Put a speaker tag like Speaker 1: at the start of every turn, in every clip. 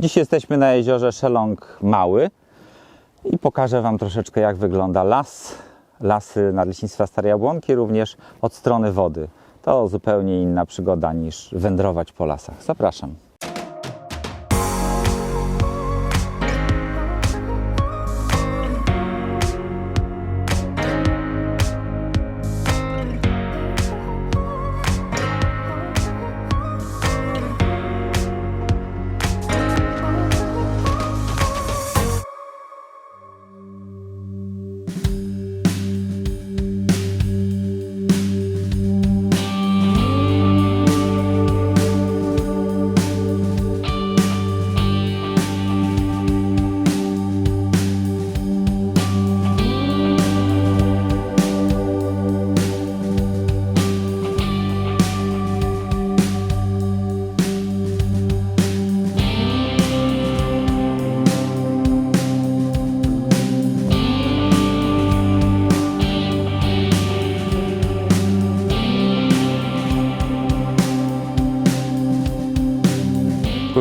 Speaker 1: Dziś jesteśmy na jeziorze Szeląg Mały i pokażę Wam troszeczkę jak wygląda las, lasy Nadleśnictwa Starej Jabłonki, również od strony wody. To zupełnie inna przygoda niż wędrować po lasach. Zapraszam.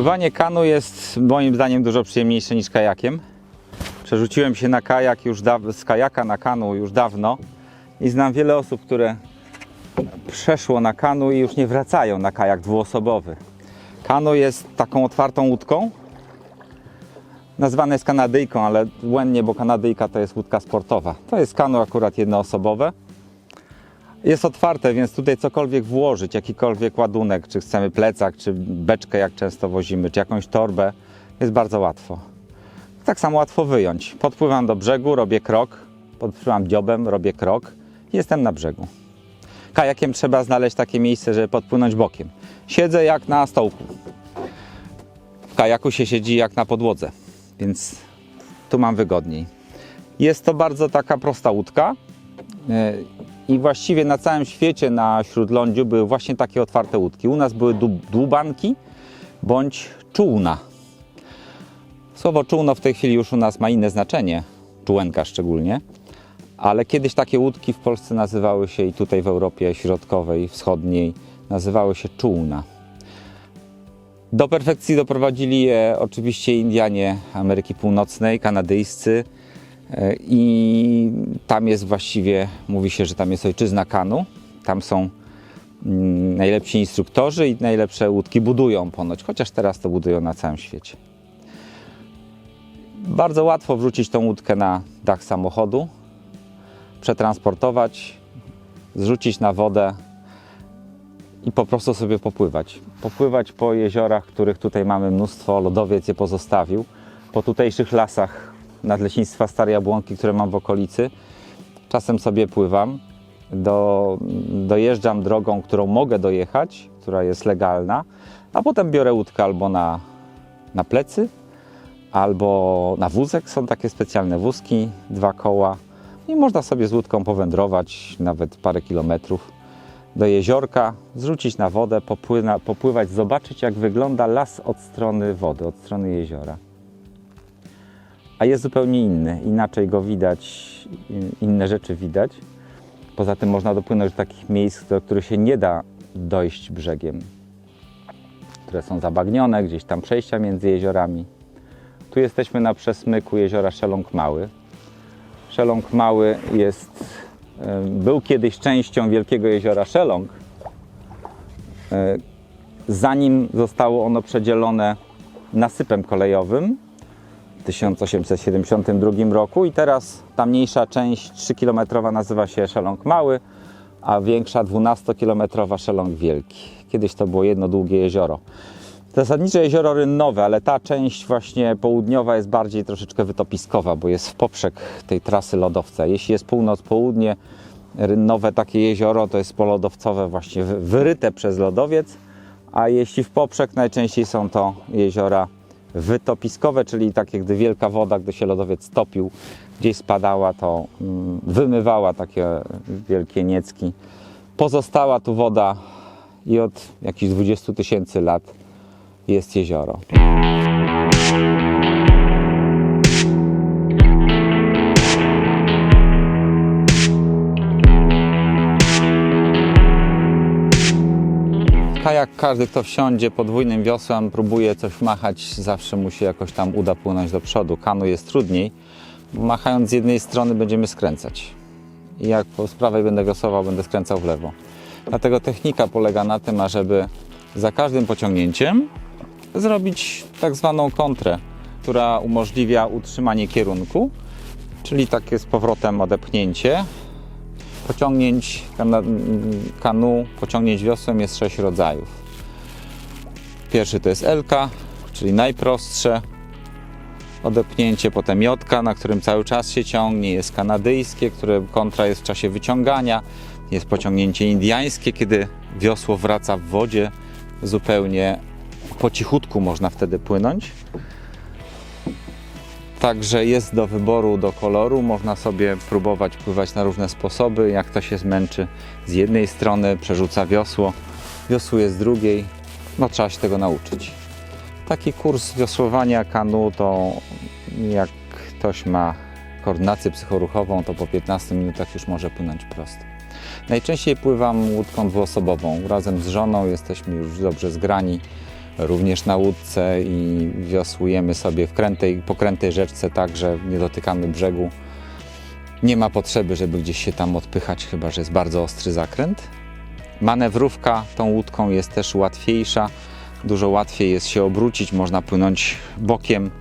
Speaker 1: Pływanie kanu jest moim zdaniem dużo przyjemniejsze niż kajakiem. Przerzuciłem się na kajak już z kajaka na kanu już dawno i znam wiele osób, które przeszło na kanu i już nie wracają na kajak dwuosobowy. Kanu jest taką otwartą łódką. Nazwane jest kanadyjką, ale błędnie, bo kanadyjka to jest łódka sportowa. To jest kanu akurat jednoosobowe. Jest otwarte, więc tutaj cokolwiek włożyć, jakikolwiek ładunek, czy chcemy plecak, czy beczkę, jak często wozimy, czy jakąś torbę, jest bardzo łatwo. Tak samo łatwo wyjąć. Podpływam do brzegu, robię krok, podpływam dziobem, robię krok jestem na brzegu. Kajakiem trzeba znaleźć takie miejsce, żeby podpłynąć bokiem. Siedzę jak na stołku. W kajaku się siedzi jak na podłodze, więc tu mam wygodniej. Jest to bardzo taka prosta łódka. I właściwie na całym świecie, na śródlądziu były właśnie takie otwarte łódki. U nas były dłu- dłubanki bądź czółna. Słowo czółno w tej chwili już u nas ma inne znaczenie, czółenka szczególnie, ale kiedyś takie łódki w Polsce nazywały się i tutaj w Europie Środkowej, Wschodniej nazywały się czółna. Do perfekcji doprowadzili je oczywiście Indianie Ameryki Północnej, kanadyjscy, i tam jest właściwie, mówi się, że tam jest ojczyzna kanu. Tam są mm, najlepsi instruktorzy i najlepsze łódki budują ponoć, chociaż teraz to budują na całym świecie. Bardzo łatwo wrzucić tą łódkę na dach samochodu, przetransportować, zrzucić na wodę i po prostu sobie popływać. Popływać po jeziorach, których tutaj mamy mnóstwo, lodowiec je pozostawił, po tutejszych lasach Nadleśnictwa Starej Jabłonki, które mam w okolicy. Czasem sobie pływam, do, dojeżdżam drogą, którą mogę dojechać, która jest legalna, a potem biorę łódkę albo na, na plecy, albo na wózek. Są takie specjalne wózki, dwa koła i można sobie z łódką powędrować nawet parę kilometrów do jeziorka, zrzucić na wodę, popływać, zobaczyć jak wygląda las od strony wody, od strony jeziora a jest zupełnie inny. Inaczej go widać, inne rzeczy widać. Poza tym można dopłynąć do takich miejsc, do których się nie da dojść brzegiem, które są zabagnione, gdzieś tam przejścia między jeziorami. Tu jesteśmy na przesmyku jeziora Szeląg Mały. Szeląg Mały jest, był kiedyś częścią wielkiego jeziora Szeląg, e, zanim zostało ono przedzielone nasypem kolejowym 1872 roku i teraz ta mniejsza część 3-kilometrowa nazywa się Szeląg Mały, a większa 12-kilometrowa Szeląg Wielki. Kiedyś to było jedno długie jezioro. Zasadnicze jezioro rynnowe, ale ta część właśnie południowa jest bardziej troszeczkę wytopiskowa, bo jest w poprzek tej trasy lodowca. Jeśli jest północ-południe, rynnowe takie jezioro to jest polodowcowe właśnie wy- wyryte przez lodowiec, a jeśli w poprzek najczęściej są to jeziora wytopiskowe, czyli takie, gdy wielka woda, gdy się lodowiec topił, gdzieś spadała, to mm, wymywała takie wielkie niecki. Pozostała tu woda i od jakichś 20 tysięcy lat jest jezioro. Każdy, kto wsiądzie podwójnym wiosłem, próbuje coś machać, zawsze mu się jakoś tam uda płynąć do przodu. Kanu jest trudniej, bo machając z jednej strony będziemy skręcać. I jak z prawej będę wiosłował, będę skręcał w lewo. Dlatego technika polega na tym, ażeby za każdym pociągnięciem zrobić tak zwaną kontrę, która umożliwia utrzymanie kierunku, czyli takie z powrotem odepchnięcie. Pociągnięć kanu, pociągnięć wiosłem jest sześć rodzajów. Pierwszy to jest Elka, czyli najprostsze odepchnięcie, potem Jotka, na którym cały czas się ciągnie, jest kanadyjskie, które kontra jest w czasie wyciągania, jest pociągnięcie indiańskie, kiedy wiosło wraca w wodzie zupełnie po cichutku można wtedy płynąć. Także jest do wyboru, do koloru. Można sobie próbować pływać na różne sposoby. Jak ktoś się zmęczy z jednej strony, przerzuca wiosło, wiosłuje z drugiej. No trzeba się tego nauczyć. Taki kurs wiosłowania kanu to jak ktoś ma koordynację psychoruchową, to po 15 minutach już może płynąć prosto. Najczęściej pływam łódką dwuosobową. Razem z żoną jesteśmy już dobrze zgrani, również na łódce i wiosłujemy sobie w krętej, po krętej rzeczce tak, że nie dotykamy brzegu. Nie ma potrzeby, żeby gdzieś się tam odpychać, chyba że jest bardzo ostry zakręt. Manewrówka tą łódką jest też łatwiejsza. Dużo łatwiej jest się obrócić, można płynąć bokiem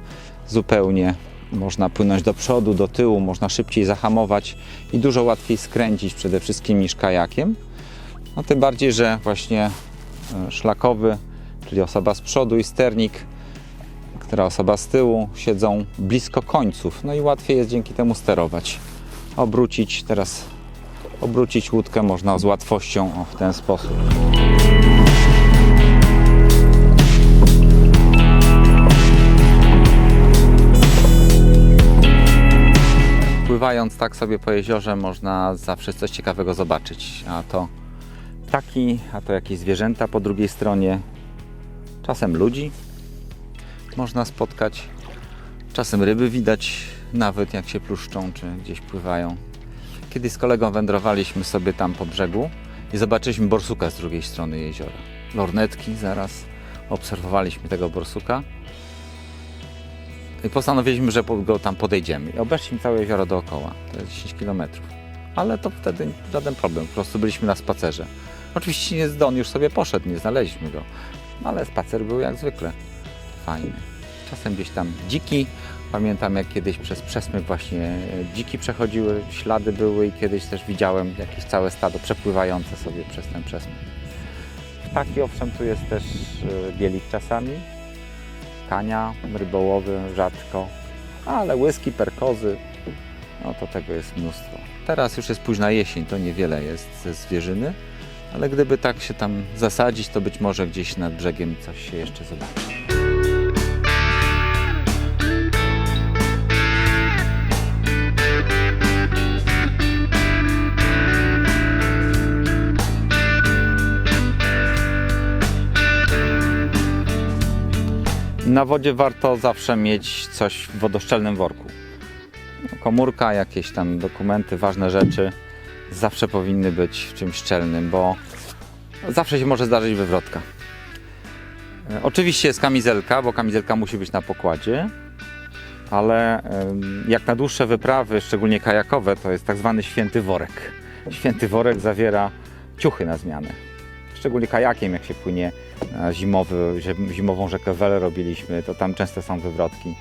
Speaker 1: zupełnie, można płynąć do przodu, do tyłu, można szybciej zahamować i dużo łatwiej skręcić przede wszystkim niż kajakiem. No tym bardziej, że właśnie e, szlakowy, czyli osoba z przodu i sternik, która osoba z tyłu siedzą blisko końców, no i łatwiej jest dzięki temu sterować. Obrócić teraz obrócić łódkę można z łatwością o, w ten sposób. Pływając tak sobie po jeziorze można zawsze coś ciekawego zobaczyć, a to ptaki, a to jakieś zwierzęta po drugiej stronie, czasem ludzi można spotkać, czasem ryby widać nawet jak się pluszczą czy gdzieś pływają. Kiedyś z kolegą wędrowaliśmy sobie tam po brzegu i zobaczyliśmy borsuka z drugiej strony jeziora. Lornetki zaraz obserwowaliśmy tego borsuka i postanowiliśmy, że go tam podejdziemy. I obeszliśmy całe jezioro dookoła. To jest 10 km. Ale to wtedy żaden problem, po prostu byliśmy na spacerze. Oczywiście nie z on już sobie poszedł, nie znaleźliśmy go. Ale spacer był jak zwykle fajny. Czasem gdzieś tam dziki. Pamiętam jak kiedyś przez przesmyk właśnie e, dziki przechodziły, ślady były i kiedyś też widziałem jakieś całe stado przepływające sobie przez ten przesmyk. Ptaki owszem tu jest też e, bielik czasami, kania, rybołowy rzadko, ale łyski, perkozy, no to tego jest mnóstwo. Teraz już jest późna jesień, to niewiele jest ze zwierzyny, ale gdyby tak się tam zasadzić, to być może gdzieś nad brzegiem coś się jeszcze zobaczy. Na wodzie warto zawsze mieć coś w wodoszczelnym worku. Komórka, jakieś tam dokumenty, ważne rzeczy zawsze powinny być w czymś szczelnym, bo zawsze się może zdarzyć wywrotka. E, Oczywiście jest kamizelka, bo kamizelka musi być na pokładzie, ale jak na dłuższe wyprawy, szczególnie kajakowe, to jest tak zwany święty worek. Święty worek zawiera ciuchy na zmianę. Szczególnie kajakiem, jak się płynie zimowy, zim- zimową rzekę Wele robiliśmy, to tam często są wywrotki.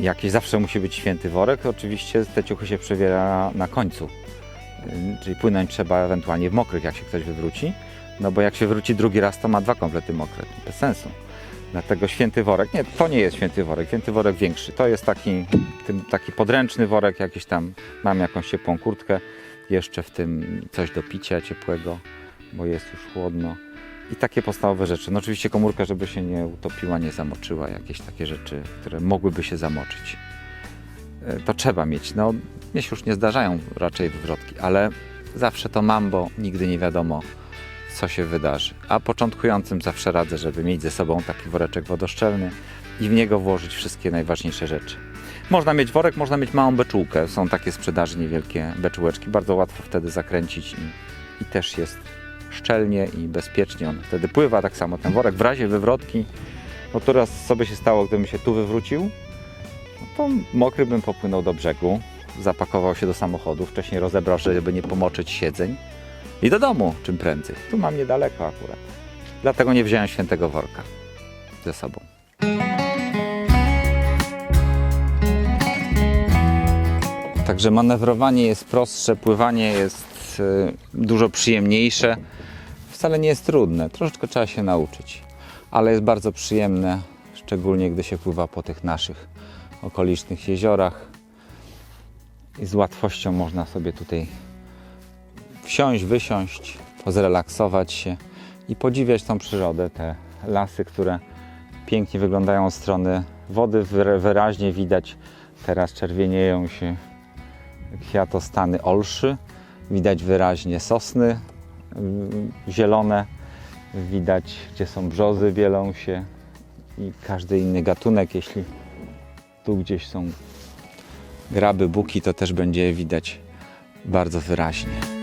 Speaker 1: Jakieś zawsze musi być święty worek. Oczywiście te ciuchy się przewiera na końcu. Ym, Czyli płynąć trzeba ewentualnie w mokrych, jak się ktoś wywróci. No bo jak się wróci drugi raz, to ma dwa komplety mokre. Bez sensu. Dlatego święty worek. Nie, to nie jest święty worek. Święty worek większy. To jest taki, tym, taki podręczny worek, jakiś tam. Mam jakąś ciepłą kurtkę. Jeszcze w tym coś do picia ciepłego, bo jest już chłodno. I takie podstawowe rzeczy. No oczywiście komórka, żeby się nie utopiła, nie zamoczyła, jakieś takie rzeczy, które mogłyby się zamoczyć. E, To trzeba mieć. No, mnie się już nie zdarzają raczej wywrotki, ale zawsze to mam, bo nigdy nie wiadomo, co się wydarzy. A początkującym zawsze radzę, żeby mieć ze sobą taki woreczek wodoszczelny i w niego włożyć wszystkie najważniejsze rzeczy. Można mieć worek, można mieć małą beczułkę. Są takie sprzedaży niewielkie beczułeczki. Bardzo łatwo wtedy zakręcić i, i też jest szczelnie i bezpiecznie on wtedy pływa, tak samo ten worek. W razie wywrotki, no to raz by się stało, gdybym się tu wywrócił, no to mokry bym popłynął do brzegu, zapakował się do samochodu, wcześniej rozebrał, żeby nie pomoczyć siedzeń i do domu czym prędzej. Tu mam niedaleko akurat. Dlatego nie wziąłem świętego worka ze sobą. Także manewrowanie jest prostsze, pływanie jest y, dużo przyjemniejsze. Wcale nie jest trudne, troszeczkę trzeba się nauczyć, ale jest bardzo przyjemne, szczególnie gdy się pływa po tych naszych okolicznych jeziorach. I z łatwością można sobie tutaj wsiąść, wysiąść, pozrelaksować się i podziwiać tą przyrodę, te lasy, które pięknie wyglądają od strony wody, wyra- wyraźnie widać teraz czerwienieją się kwiatostany olszy, widać wyraźnie sosny mm, zielone, widać gdzie są brzozy bielą się i każdy inny gatunek, jeśli tu gdzieś są graby, buki, to też będzie widać bardzo wyraźnie.